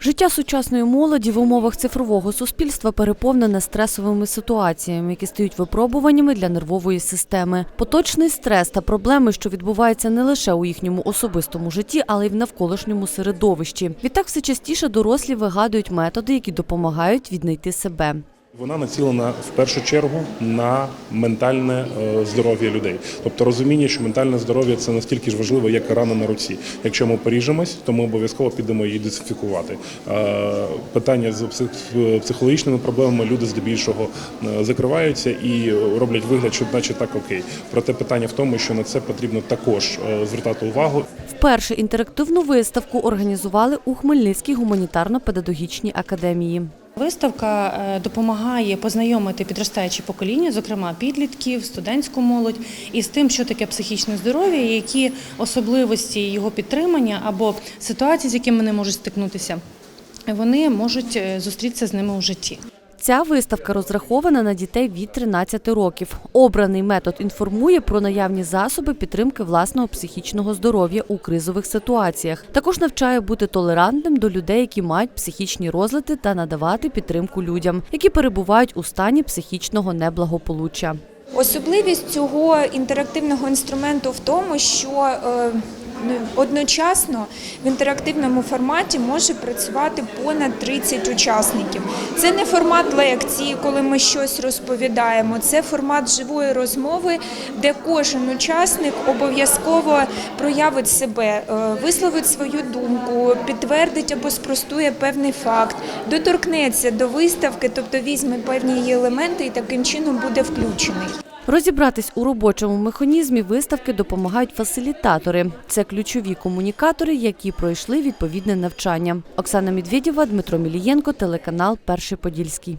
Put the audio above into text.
Життя сучасної молоді в умовах цифрового суспільства переповнене стресовими ситуаціями, які стають випробуваннями для нервової системи. Поточний стрес та проблеми, що відбуваються не лише у їхньому особистому житті, але й в навколишньому середовищі. Відтак все частіше дорослі вигадують методи, які допомагають віднайти себе. Вона націлена в першу чергу на ментальне е, здоров'я людей, тобто розуміння, що ментальне здоров'я це настільки ж важливо, як рана на руці. Якщо ми поріжемось, то ми обов'язково підемо її дезінфікувати. Е, Питання з психологічними проблемами люди здебільшого е, закриваються і роблять вигляд, що наче так окей. Проте питання в тому, що на це потрібно також звертати увагу Вперше інтерактивну виставку організували у Хмельницькій гуманітарно-педагогічній академії. Виставка е, допомагає познайомити підростаючі покоління, зокрема підлітків, студентську молодь, із тим, що таке психічне здоров'я, які особливості його підтримання або ситуації, з якими вони можуть стикнутися, вони можуть е, зустрітися з ними у житті. Ця виставка розрахована на дітей від 13 років. Обраний метод інформує про наявні засоби підтримки власного психічного здоров'я у кризових ситуаціях. Також навчає бути толерантним до людей, які мають психічні розлади, та надавати підтримку людям, які перебувають у стані психічного неблагополуччя. Особливість цього інтерактивного інструменту в тому, що е, одночасно в інтерактивному форматі може працювати понад 30 учасників. Це не формат лекції, коли ми щось розповідаємо. Це формат живої розмови, де кожен учасник обов'язково проявить себе, е, висловить свою думку, підтвердить або спростує певний факт, доторкнеться до виставки, тобто візьме певні її елементи і таким чином буде включений. Розібратись у робочому механізмі виставки допомагають фасилітатори. Це ключові комунікатори, які пройшли відповідне навчання. Оксана Медведєва, Дмитро Мілієнко, телеканал Перший Подільський.